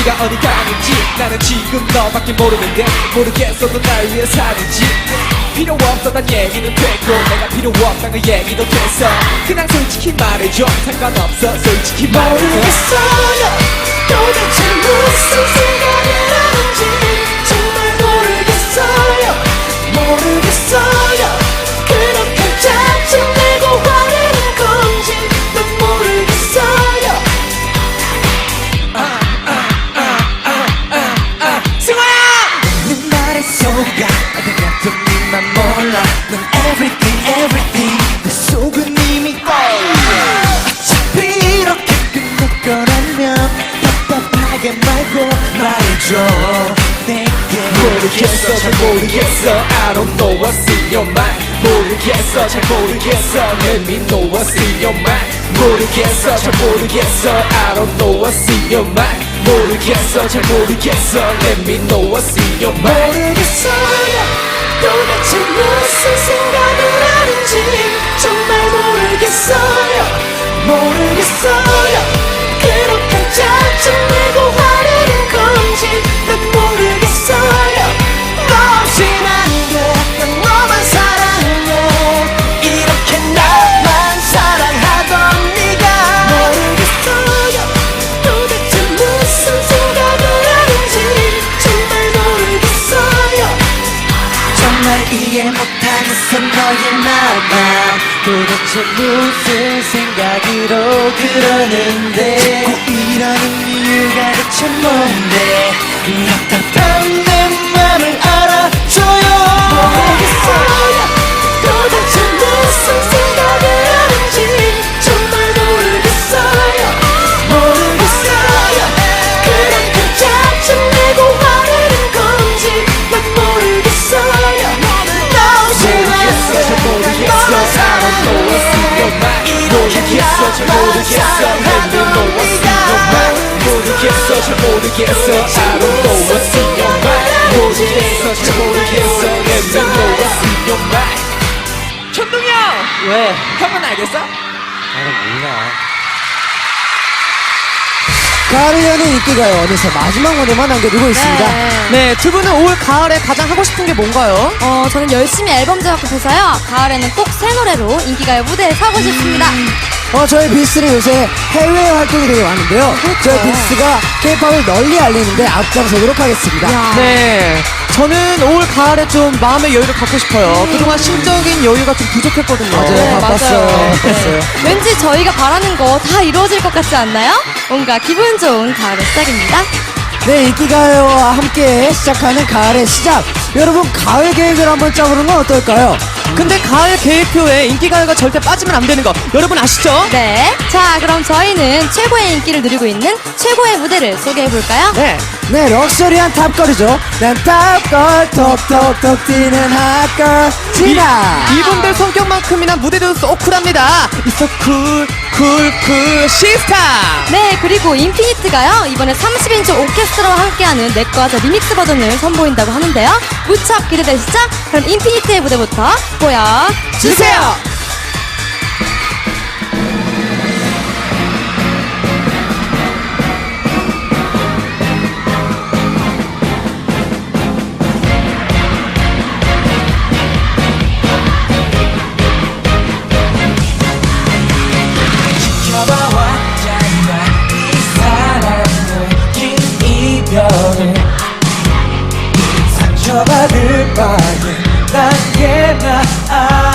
네가 어디 가는지 나는 지금 너밖에 모르는데 모르겠어 넌날 위해 사는지 필요 없었단 얘기는 됐고 내가 필요 없다는 얘기도 됐어. 그냥 솔직히 말해줘. 상관없어. 솔직히 말해줘. 모르겠어요. 도대체 무슨 생각을 하 넌 everything everything 내 속은 이미 어차피 이렇게 끝낼 거라면 답답하게 말고 말해줘 내게 모르겠어 잘 모르겠어 I don't know what's in your mind 모르겠어 잘 모르겠어 Let me know what's in your mind 모르겠어 잘 모르겠어 I don't know what's in your mind 모르겠어 잘 모르겠어 Let me know what's in your mind 모르겠어 모르겠어요. 모르겠어요 이해 못하겠어 너의 마음. 도대체 무슨 생각으로 그러는데? 자꾸 이러는 이유가 대체 뭔데 모르겠어 잘 모르겠어 know what's in your mind 모르겠어 잘 모르겠어 I don't know what's in your mind 모르겠어 잘 모르겠어 know what's in your mind 천둥이 형! 왜? 형은 알겠어? 나는 몰라 가을을 여는 인기가요 어느새 마지막 무대만 남겨두고 있습니다. 네, 두 분은 올 가을에 가장 하고 싶은 게 뭔가요? 어, 저는 열심히 앨범 작업해서요. 가을에는 꼭 새 노래로 인기가요 무대에 서고 싶습니다. 어, 저희 빈스는 요새 해외 활동이 되게 많은데요. 저희 빈스가 K-팝을 널리 알리는데 앞장서도록 하겠습니다. 네. 저는 올 가을에 좀 마음의 여유를 갖고 싶어요. 그동안 심적인 여유가 좀 부족했거든요. 맞아요. 네, 바빴어요. 맞아요. 바빴어요. 왠지 저희가 바라는 거 다 이루어질 것 같지 않나요? 뭔가 기분 좋은 가을의 시작입니다. 네, 인기가요와 함께 시작하는 가을의 시작. 여러분, 가을 계획을 한번 짜보는 건 어떨까요? 근데 가을 계획표에 인기가요가 절대 빠지면 안 되는 거 여러분 아시죠? 네. 자, 그럼 저희는 최고의 인기를 누리고 있는 최고의 무대를 소개해 볼까요? 네. 네, 럭셔리한 탑걸이죠. 난 탑걸, 톡톡톡 뛰는 핫걸, 지나! 이분들 성격만큼이나 무대도 쏘 쿨합니다. 있어 쿨, 쿨, 쿨, 시스타! 네, 그리고 인피니트가요, 이번에 30인치 오케스트라와 함께하는 내과자 리믹스 버전을 선보인다고 하는데요. 무척 기대되시죠? 그럼 인피니트의 무대부터 보여주세요! 상처받을 바에 난 예나 아.